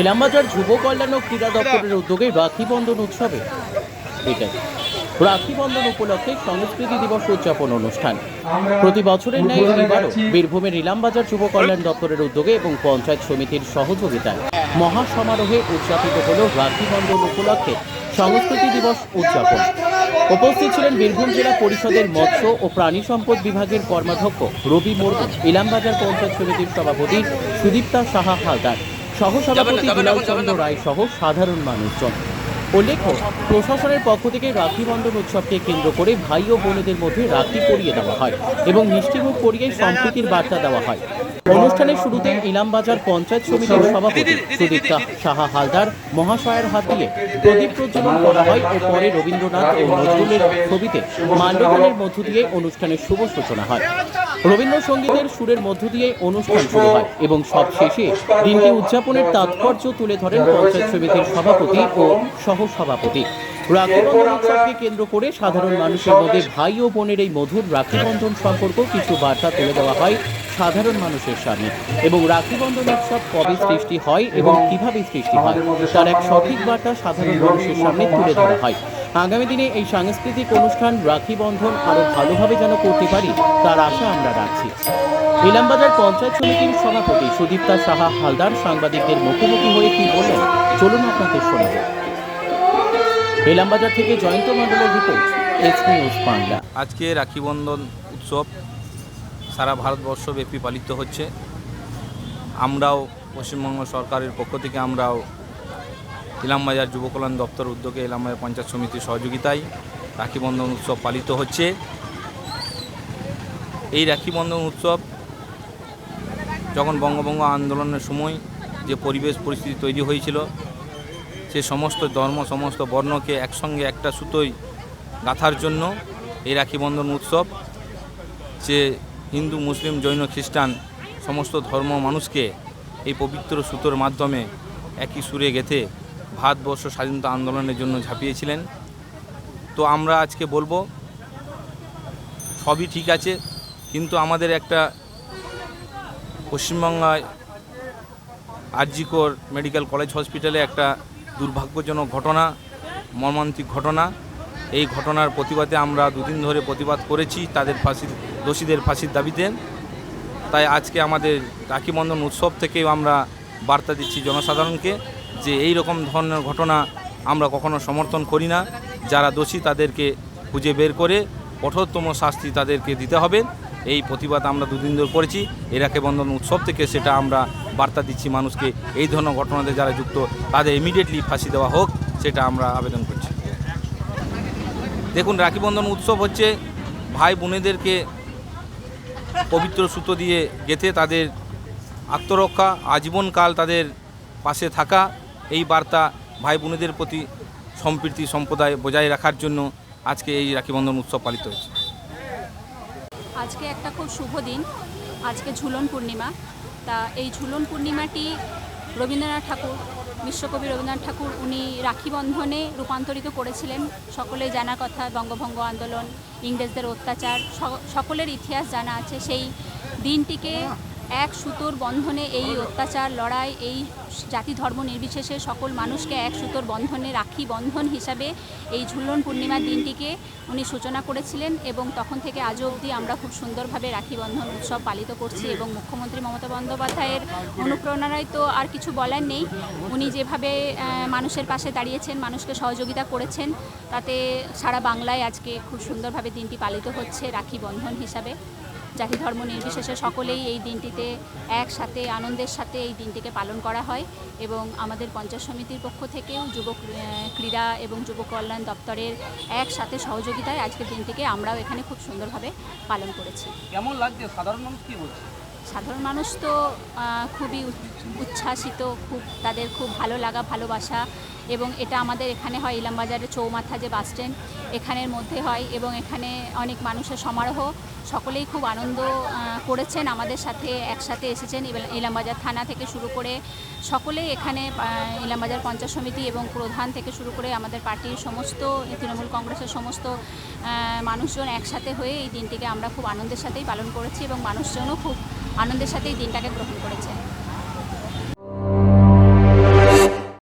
ইলামবাজার যুব কল্যাণ ও ক্রীড়া দপ্তরের উদ্যোগে রাখি বন্ধন উৎসবে রাখি বন্ধন উপলক্ষে সংস্কৃতি দিবস উদযাপন অনুষ্ঠান। প্রতি বছরের ন্যায় এবারও বীরভূমের ইলামবাজার যুব কল্যাণ দপ্তরের উদ্যোগে এবং পঞ্চায়েত সমিতির সহযোগিতায় মহা সমারোহে উদযাপিত হল রাখি বন্ধন উপলক্ষে সংস্কৃতি দিবস উদযাপন। উপস্থিত ছিলেন বীরভূম জেলা পরিষদের মৎস্য ও প্রাণী সম্পদ বিভাগের কর্মাধ্যক্ষ রবি মুর্মু, ইলামবাজার পঞ্চায়েত সমিতির সভাপতি সুদীপ্তা সাহা হালদার সহসভাপতি দুলাল চন্দ্র রায় সহ সাধারণ মানুষজন। উল্লেখ্য প্রশাসনের পক্ষ থেকে রাখি বন্ধন উৎসবকে কেন্দ্র করে ভাই ও বোনেদের মধ্যে রাখি পরিয়ে দেওয়া হয় এবং মিষ্টিমুখ পরিয়ে সম্প্রীতির বার্তা দেওয়া হয়। অনুষ্ঠানের শুরুতে ইলামবাজার পঞ্চায়েত সমিতির সভাপতি সুদীপ্তা সাহা হালদার মহাশয়ের হাত দিয়ে প্রদীপ প্রজ্বলন করা হয় ও পরে রবীন্দ্রনাথ ও নজরুলের ছবিতে মাল্যদানের মধ্য দিয়ে অনুষ্ঠানের শুভ সূচনা হয়। রবীন্দ্রসঙ্গীতের সুরের মধ্য দিয়ে অনুষ্ঠান শুরু হয় এবং সব শেষে দিনটি উদযাপনের তাৎপর্য তুলে ধরেন পঞ্চায়েত সমিতির সভাপতি ও সহসভাপতি। রাখি বন্ধন উৎসবকে কেন্দ্র করে সাধারণ মানুষের মধ্যে ভাই ও বোনের এই মধুর রাখি সম্পর্ক কিছু বার্তা তুলে দেওয়া হয় সাধারণ মানুষের সামনে এবং রাখি বন্ধন উৎসব কবে সৃষ্টি হয় এবং কীভাবে সৃষ্টি হয়, তার এক সঠিক বার্তা সাধারণ মানুষের সামনে তুলে ধরা হয়। আগামী দিনে এই সাংস্কৃতিক অনুষ্ঠান রাখি বন্ধন আরও ভালোভাবে যেন করতে পারি, তার আশা আমরা রাখছি। ইলামবাজার পঞ্চায়েত সমিতির সভাপতি সুদীপ্তা সাহা হালদার সাংবাদিকদের মুখোমুখি হয়ে কি বললেন, চলুন আপনাদের শোনাব ইলামবাজার থেকে জয়ন্ত মণ্ডলের রিপোর্ট এক্স নিউজ বাংলা। আজকে রাখি বন্ধন উৎসব সারা ভারতবর্ষব্যাপী পালিত হচ্ছে। আমরাও পশ্চিমবঙ্গ সরকারের পক্ষ থেকে আমরাও ইলামবাজার যুব কল্যাণ দপ্তর উদ্যোগে ইলামবাজার পঞ্চায়েত সমিতির সহযোগিতায় রাখি বন্ধন উৎসব পালিত হচ্ছে। এই রাখি বন্ধন উৎসব যখন বঙ্গভঙ্গ আন্দোলনের সময় যে পরিবেশ পরিস্থিতি তৈরি হয়েছিল, সে সমস্ত ধর্ম, সমস্ত বর্ণকে একসঙ্গে একটা সুতোয় গাঁথার জন্য এই রাখি বন্ধন উৎসব, যে হিন্দু, মুসলিম, জৈন, খ্রিস্টান সমস্ত ধর্ম মানুষকে এই পবিত্র সুতোর মাধ্যমে একই সুরে গেঁথে ভারতবর্ষ স্বাধীনতা আন্দোলনের জন্য ঝাঁপিয়েছিলেন। তো আমরা আজকে বলব, সবই ঠিক আছে, কিন্তু আমাদের একটা পশ্চিমবাংলায় আরজিকর মেডিকেল কলেজ হসপিটালে একটা দুর্ভাগ্যজনক ঘটনা, মর্মান্তিক ঘটনা। এই ঘটনার প্রতিবাদে আমরা দুদিন ধরে প্রতিবাদ করেছি তাদের ফাঁসির, দোষীদের ফাঁসির দাবিতে। তাই আজকে আমাদের রাখি বন্ধন উৎসব থেকেও আমরা বার্তা দিচ্ছি জনসাধারণকে। যে এই রকম ধরনের ঘটনা আমরা কখনো সমর্থন করি না। যারা দোষী তাদেরকে খুঁজে বের করে কঠোরতম শাস্তি তাদেরকে দিতে হবে। এই প্রতিবাদ আমরা দুদিন ধরে করেছি। এই রাখি বন্ধন উৎসব থেকে সেটা আমরা বার্তা দিচ্ছি মানুষকে। এই ধরনের ঘটনাতে যারা যুক্ত, তাদের ইমিডিয়েটলি ফাঁসি দেওয়া হোক, সেটা আমরা আবেদন করছি। দেখুন, রাখি বন্ধন উৎসব হচ্ছে ভাই বোনেদেরকে পবিত্র সুতো দিয়ে গেঁথে তাদের আত্মরক্ষা, আজীবনকাল তাদের পাশে থাকা এই বার্তা ভাই বোনেদের প্রতি সম্প্রীতি, সম্প্রদায় বজায় রাখার জন্য আজকে এই রাখি বন্ধন উৎসব পালিত হচ্ছে আজকে একটা খুব শুভ দিন। আজকে ঝুলন পূর্ণিমা। তা এই ঝুলন পূর্ণিমাটি রবীন্দ্রনাথ ঠাকুর, বিশ্বকবি রবীন্দ্রনাথ ঠাকুর, উনি রাখি বন্ধনে রূপান্তরিত করেছিলেন। সকলে জানা কথা, বঙ্গভঙ্গ আন্দোলন, ইংরেজদের অত্যাচার সকলের ইতিহাস জানা আছে। সেই দিনটিকে এক সুতোর বন্ধনে এই অত্যাচার, লড়াই, এই জাতি ধর্ম নির্বিশেষে সকল মানুষকে এক সুতোর বন্ধনে রাখি বন্ধন হিসাবে এই ঝুলন পূর্ণিমার দিনটিকে উনি সূচনা করেছিলেন এবং তখন থেকে আজও অবধি আমরা খুব সুন্দরভাবে রাখি বন্ধন উৎসব পালিত করছি এবং মুখ্যমন্ত্রী মমতা বন্দ্যোপাধ্যায়ের অনুপ্রেরণায় তো আর কিছু বলার নেই। উনি যেভাবে মানুষের পাশে দাঁড়িয়েছেন, মানুষকে সহযোগিতা করেছেন, তাতে সারা বাংলায় আজকে খুব সুন্দরভাবে দিনটি পালিত হচ্ছে রাখি বন্ধন হিসাবে। জাতি ধর্ম নির্বিশেষে সকলেই এই দিনটিতে একসাথে, আনন্দের সাথে এই দিনটিকে পালন করা হয় এবং আমাদের পঞ্চায়েত সমিতির পক্ষ থেকেও যুব ক্রীড়া এবং যুব কল্যাণ দপ্তরের একসাথে সহযোগিতায় আজকের দিনটিকে আমরাও এখানে খুব সুন্দরভাবে পালন করেছি। কেমন লাগছে? সাধারণ মানুষ কী বলছে? সাধারণ মানুষ তো খুবই উচ্ছ্বাসিত, খুব তাদের খুব ভালো লাগা, ভালোবাসা এবং এটা আমাদের এখানে হয় ইলামবাজারের চৌমাথা যে বাস স্ট্যান্ড, এখানের মধ্যে হয় এবং এখানে অনেক মানুষের সমারোহ, সকলেই খুব আনন্দ করেছেন, আমাদের সাথে একসাথে এসেছেন ইলামবাজার থানা থেকে শুরু করে সকলেই এখানে ইলামবাজার পঞ্চায়েত সমিতি এবং প্রধান থেকে শুরু করে আমাদের পার্টির সমস্ত, তৃণমূল কংগ্রেসের সমস্ত মানুষজন একসাথে হয়ে এই দিনটিকে আমরা খুব আনন্দের সাথেই পালন করেছি এবং মানুষজনও খুব আনন্দের সাথেই দিনটাকে গ্রহণ করেছে।